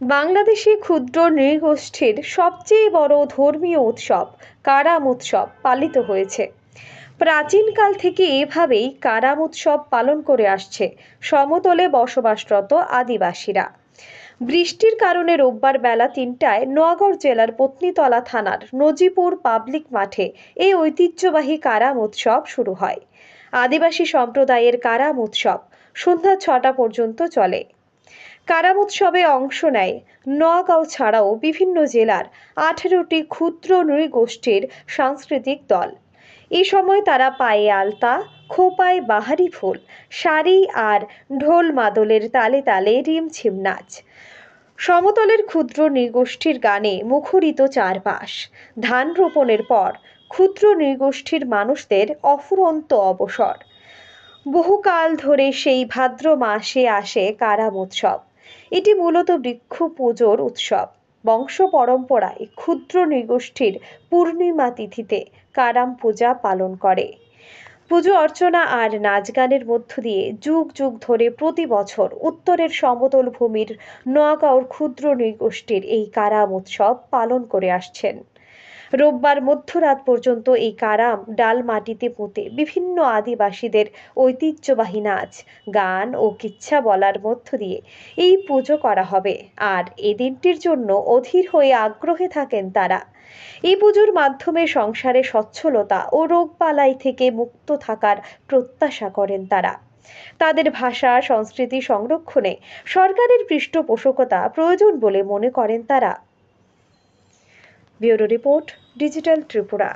বাংলাদেশি ক্ষুদ্র নৃগোষ্ঠীর সবচেয়ে বড় ধর্মীয় উৎসব কারাম উৎসব পালিত হয়েছে। প্রাচীনকাল থেকে এভাবেই কারাম উৎসব পালন করে আসছে সমতলে বসবাসরত আদিবাসীরা। বৃষ্টির কারণে রোববার বেলা তিনটায় নোয়াগড় জেলার পত্নীতলা থানার নজিপুর পাবলিক মাঠে এই ঐতিহ্যবাহী কারাম উৎসব শুরু হয়। আদিবাসী সম্প্রদায়ের কারাম উৎসব সন্ধ্যা ছটা পর্যন্ত চলে। কারাম উৎসবে অংশ নেয়। নোয়াগাঁও ছাড়াও বিভিন্ন জেলার আঠেরোটি ক্ষুদ্র নৃগোষ্ঠীর সাংস্কৃতিক দল। এ সময় তারা পায়ে আলতা, খোপায় বাহারি ফুল, শাড়ি আর ঢোল মাদলের তালে তালে রিমঝিম নাচ। সমতলের ক্ষুদ্র নৃগোষ্ঠীর গানে মুখরিত চারপাশ। ধান রোপণের পর ক্ষুদ্র নৃগোষ্ঠীর মানুষদের অফুরন্ত অবসর। বহুকাল ধরে সেই ভাদ্র মাসে আসে কারাম উৎসব এটি মূলত বৃক্ষ পুজোর উৎসব। বংশ পরম্পরায় ক্ষুদ্র নৃগোষ্ঠীর পূর্ণিমা তিথিতে কারাম পূজা পালন করে। পুজো অর্চনা আর নাচ গানের মধ্য দিয়ে যুগ যুগ ধরে প্রতি বছর উত্তরের সমতল ভূমির নোয়াগাঁওর ক্ষুদ্র নৃগোষ্ঠীর এই কারাম উৎসব পালন করে আসছেন। রোববার মধ্যরাত পর্যন্ত এই কারাম ডাল মাটিতে পুঁতে বিভিন্ন আদিবাসীদের ঐতিহ্যবাহী নাচ, গান ও কিচ্ছা বলার মধ্য দিয়ে এই পুজো করা হবে। আর এই দিনটির জন্য অধীর হয়ে আগ্রহে থাকেন তারা। এই পুজোর মাধ্যমে সংসারে সচ্ছলতা ও রোগবালাই থেকে মুক্ত থাকার প্রত্যাশা করেন তারা। তাদের ভাষা, সংস্কৃতি সংরক্ষণে সরকারের পৃষ্ঠপোষকতা প্রয়োজন বলে মনে করেন তারা। Bureau report digital Tripura.